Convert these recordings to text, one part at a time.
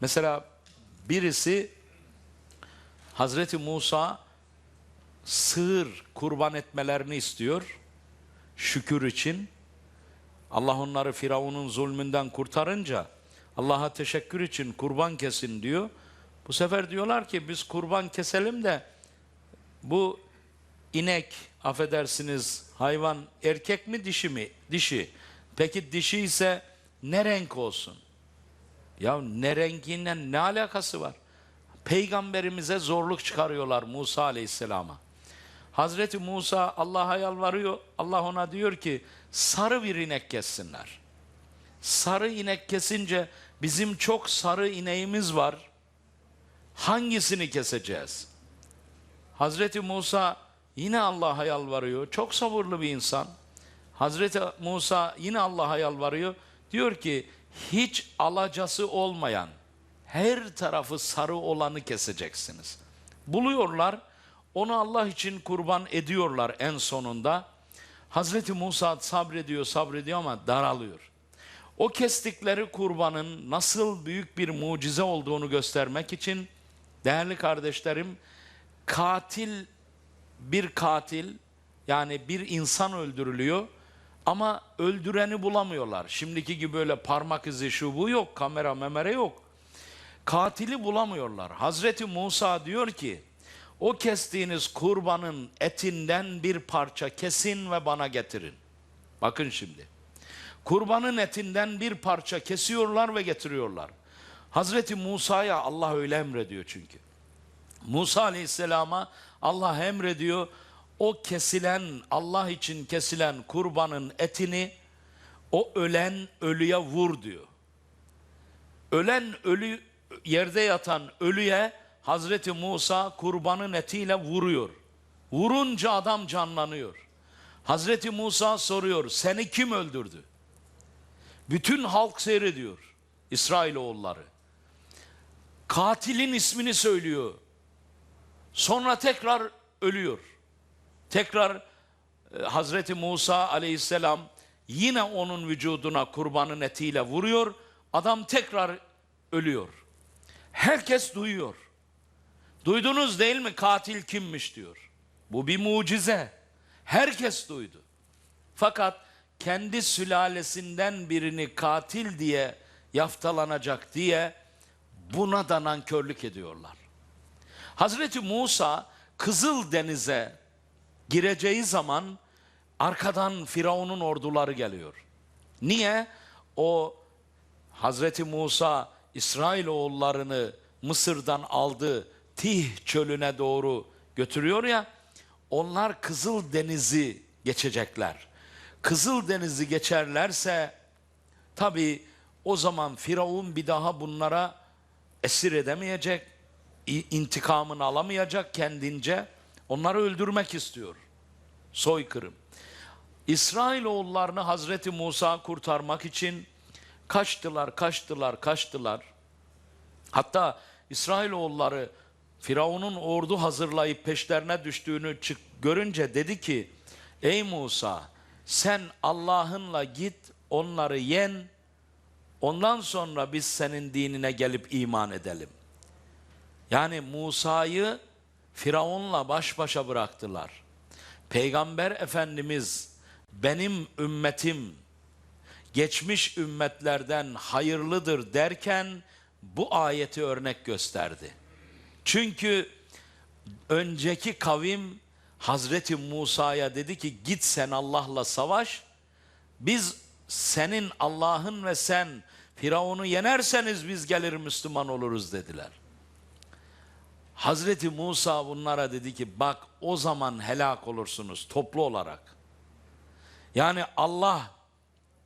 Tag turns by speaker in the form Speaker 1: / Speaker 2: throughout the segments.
Speaker 1: Mesela birisi Hazreti Musa sığır kurban etmelerini istiyor şükür için. Allah onları Firavun'un zulmünden kurtarınca Allah'a teşekkür için kurban kesin diyor. Bu sefer diyorlar ki biz kurban keselim de bu inek affedersiniz hayvan erkek mi dişi mi? Dişi. Peki dişi ise ne renk olsun? Ya ne rengiyle ne alakası var? Peygamberimize zorluk çıkarıyorlar Musa Aleyhisselam'a. Hazreti Musa Allah'a yalvarıyor. Allah ona diyor ki sarı bir inek kessinler. Sarı inek kesince bizim çok sarı ineğimiz var. Hangisini keseceğiz? Hazreti Musa yine Allah'a yalvarıyor. Çok sabırlı bir insan. Hazreti Musa yine Allah'a yalvarıyor. Diyor ki hiç alacası olmayan her tarafı sarı olanı keseceksiniz. Buluyorlar. Onu Allah için kurban ediyorlar en sonunda. Hazreti Musa sabrediyor sabrediyor ama daralıyor. O kestikleri kurbanın nasıl büyük bir mucize olduğunu göstermek için değerli kardeşlerim katil bir katil yani bir insan öldürülüyor ama öldüreni bulamıyorlar. Şimdiki gibi böyle parmak izi şu bu yok, kamera memere yok. Katili bulamıyorlar. Hazreti Musa diyor ki o kestiğiniz kurbanın etinden bir parça kesin ve bana getirin. Bakın şimdi. Kurbanın etinden bir parça kesiyorlar ve getiriyorlar. Hazreti Musa'ya Allah öyle emrediyor çünkü. Musa Aleyhisselam'a Allah emrediyor. O kesilen Allah için kesilen kurbanın etini o ölen ölüye vur diyor. Ölen ölü yerde yatan ölüye Hazreti Musa kurbanın etiyle vuruyor. Vurunca adam canlanıyor. Hazreti Musa soruyor seni kim öldürdü? Bütün halk seyrediyor İsrailoğulları. Katilin ismini söylüyor. Sonra tekrar ölüyor. Tekrar e, Hazreti Musa aleyhisselam yine onun vücuduna kurbanın etiyle vuruyor. Adam tekrar ölüyor. Herkes duyuyor. Duydunuz değil mi katil kimmiş diyor. Bu bir mucize. Herkes duydu. Fakat kendi sülalesinden birini katil diye yaftalanacak diye buna da nankörlük ediyorlar. Hazreti Musa Kızıl Deniz'e gireceği zaman arkadan Firavun'un orduları geliyor. Niye? O Hazreti Musa İsrailoğullarını Mısır'dan aldı, Tih çölüne doğru götürüyor ya, onlar Kızıl Deniz'i geçecekler. Kızıl Deniz'i geçerlerse tabi o zaman Firavun bir daha bunlara esir edemeyecek, intikamını alamayacak kendince. Onları öldürmek istiyor. Soykırım. İsrailoğullarını Hazreti Musa kurtarmak için kaçtılar, kaçtılar, kaçtılar. Hatta İsrailoğulları Firavun'un ordu hazırlayıp peşlerine düştüğünü çık görünce dedi ki Ey Musa sen Allah'ınla git onları yen ondan sonra biz senin dinine gelip iman edelim. Yani Musa'yı Firavun'la baş başa bıraktılar. Peygamber Efendimiz benim ümmetim geçmiş ümmetlerden hayırlıdır derken bu ayeti örnek gösterdi. Çünkü önceki kavim Hazreti Musa'ya dedi ki git sen Allah'la savaş. Biz senin Allah'ın ve sen Firavun'u yenerseniz biz gelir Müslüman oluruz dediler. Hazreti Musa bunlara dedi ki bak o zaman helak olursunuz toplu olarak. Yani Allah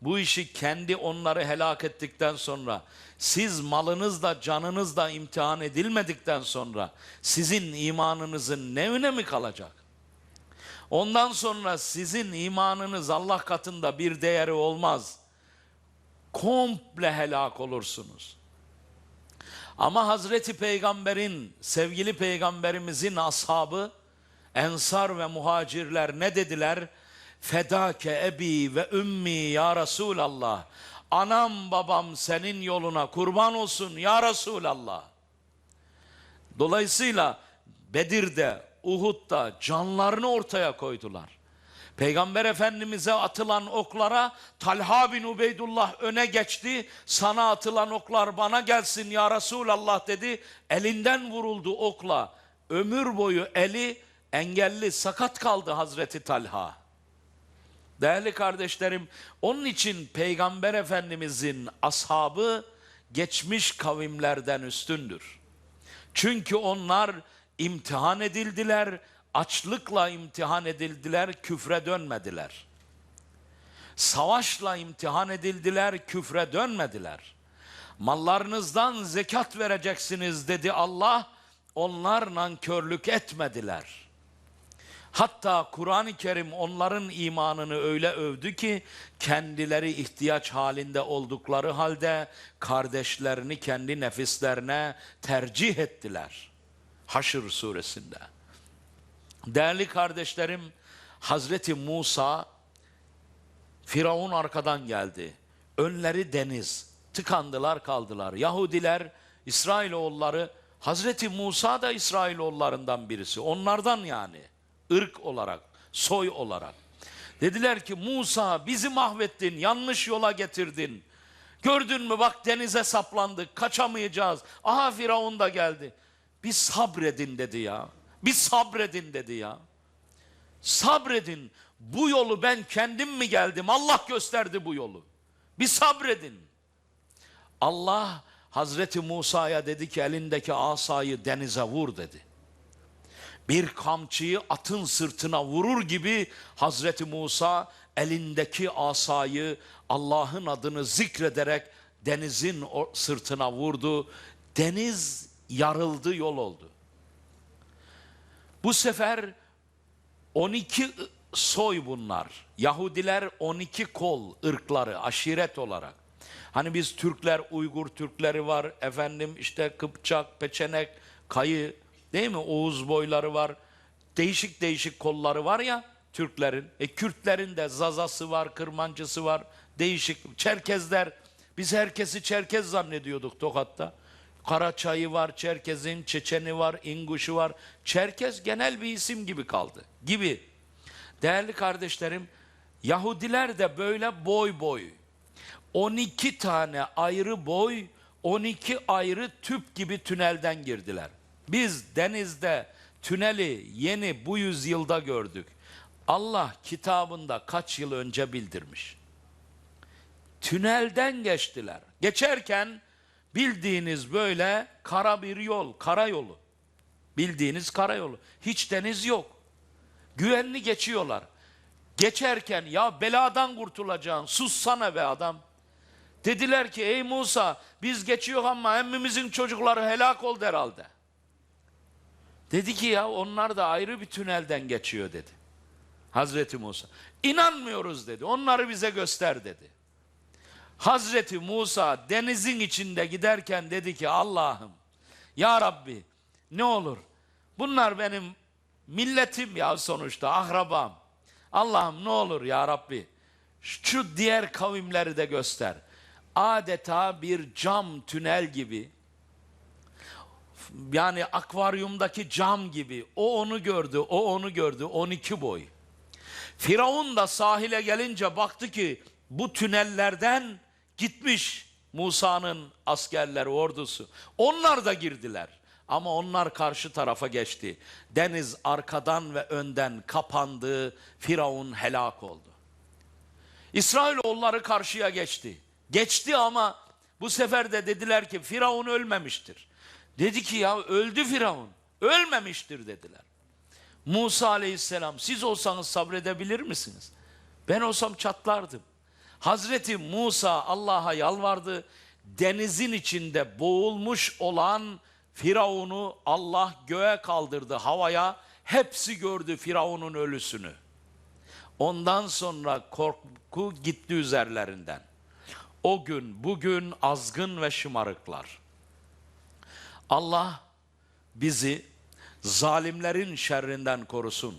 Speaker 1: bu işi kendi onları helak ettikten sonra siz malınızla canınızla imtihan edilmedikten sonra sizin imanınızın ne önemi kalacak? Ondan sonra sizin imanınız Allah katında bir değeri olmaz. Komple helak olursunuz. Ama Hazreti Peygamber'in, sevgili Peygamberimizin ashabı, ensar ve muhacirler ne dediler? Fedake ebi ve ümmi ya Resulallah. Anam babam senin yoluna kurban olsun ya Resulallah. Dolayısıyla Bedir'de, Uhud'da canlarını ortaya koydular. Peygamber Efendimiz'e atılan oklara Talha bin Ubeydullah öne geçti. Sana atılan oklar bana gelsin ya Resulallah dedi. Elinden vuruldu okla. Ömür boyu eli engelli sakat kaldı Hazreti Talha. Değerli kardeşlerim, onun için Peygamber Efendimizin ashabı geçmiş kavimlerden üstündür. Çünkü onlar imtihan edildiler, açlıkla imtihan edildiler, küfre dönmediler. Savaşla imtihan edildiler, küfre dönmediler. Mallarınızdan zekat vereceksiniz dedi Allah, onlar nankörlük etmediler. Hatta Kur'an-ı Kerim onların imanını öyle övdü ki kendileri ihtiyaç halinde oldukları halde kardeşlerini kendi nefislerine tercih ettiler. Haşr suresinde. Değerli kardeşlerim, Hazreti Musa Firavun arkadan geldi. Önleri deniz. Tıkandılar kaldılar. Yahudiler, İsrailoğulları, Hazreti Musa da İsrailoğullarından birisi. Onlardan yani. ırk olarak, soy olarak. Dediler ki Musa bizi mahvettin, yanlış yola getirdin. Gördün mü bak denize saplandık, kaçamayacağız. Aha Firavun da geldi. Bir sabredin dedi ya. Bir sabredin dedi ya. Sabredin. Bu yolu ben kendim mi geldim? Allah gösterdi bu yolu. Bir sabredin. Allah Hazreti Musa'ya dedi ki elindeki asayı denize vur dedi. Bir kamçıyı atın sırtına vurur gibi Hazreti Musa elindeki asayı Allah'ın adını zikrederek denizin sırtına vurdu. Deniz yarıldı yol oldu. Bu sefer 12 soy bunlar. Yahudiler 12 kol ırkları aşiret olarak. Hani biz Türkler Uygur Türkleri var efendim işte Kıpçak, Peçenek, Kayı değil mi? Oğuz boyları var. Değişik değişik kolları var ya Türklerin. E Kürtlerin de Zazası var, Kırmancısı var. Değişik Çerkezler. Biz herkesi Çerkez zannediyorduk Tokat'ta. Karaçayı var, Çerkez'in, Çeçeni var, İnguşu var. Çerkez genel bir isim gibi kaldı. Gibi. Değerli kardeşlerim, Yahudiler de böyle boy boy. 12 tane ayrı boy, 12 ayrı tüp gibi tünelden girdiler. Biz denizde tüneli yeni bu yüzyılda gördük. Allah kitabında kaç yıl önce bildirmiş. Tünelden geçtiler. Geçerken bildiğiniz böyle kara bir yol, karayolu. Bildiğiniz karayolu. Hiç deniz yok. Güvenli geçiyorlar. Geçerken ya beladan kurtulacaksın sussana be adam. Dediler ki ey Musa biz geçiyor ama emmimizin çocukları helak oldu herhalde. Dedi ki ya onlar da ayrı bir tünelden geçiyor dedi. Hazreti Musa. İnanmıyoruz dedi. Onları bize göster dedi. Hazreti Musa denizin içinde giderken dedi ki Allah'ım ya Rabbi ne olur bunlar benim milletim ya sonuçta akrabam. Allah'ım ne olur ya Rabbi şu diğer kavimleri de göster. Adeta bir cam tünel gibi yani akvaryumdaki cam gibi o onu gördü o onu gördü 12 boy. Firavun da sahile gelince baktı ki bu tünellerden gitmiş Musa'nın askerleri ordusu. Onlar da girdiler. Ama onlar karşı tarafa geçti. Deniz arkadan ve önden kapandı. Firavun helak oldu. İsrailoğulları karşıya geçti. Geçti ama bu sefer de dediler ki Firavun ölmemiştir. Dedi ki ya öldü Firavun. Ölmemiştir dediler. Musa aleyhisselam siz olsanız sabredebilir misiniz? Ben olsam çatlardım. Hazreti Musa Allah'a yalvardı. Denizin içinde boğulmuş olan Firavun'u Allah göğe kaldırdı havaya. Hepsi gördü Firavun'un ölüsünü. Ondan sonra korku gitti üzerlerinden. O gün bugün azgın ve şımarıklar. Allah bizi zalimlerin şerrinden korusun.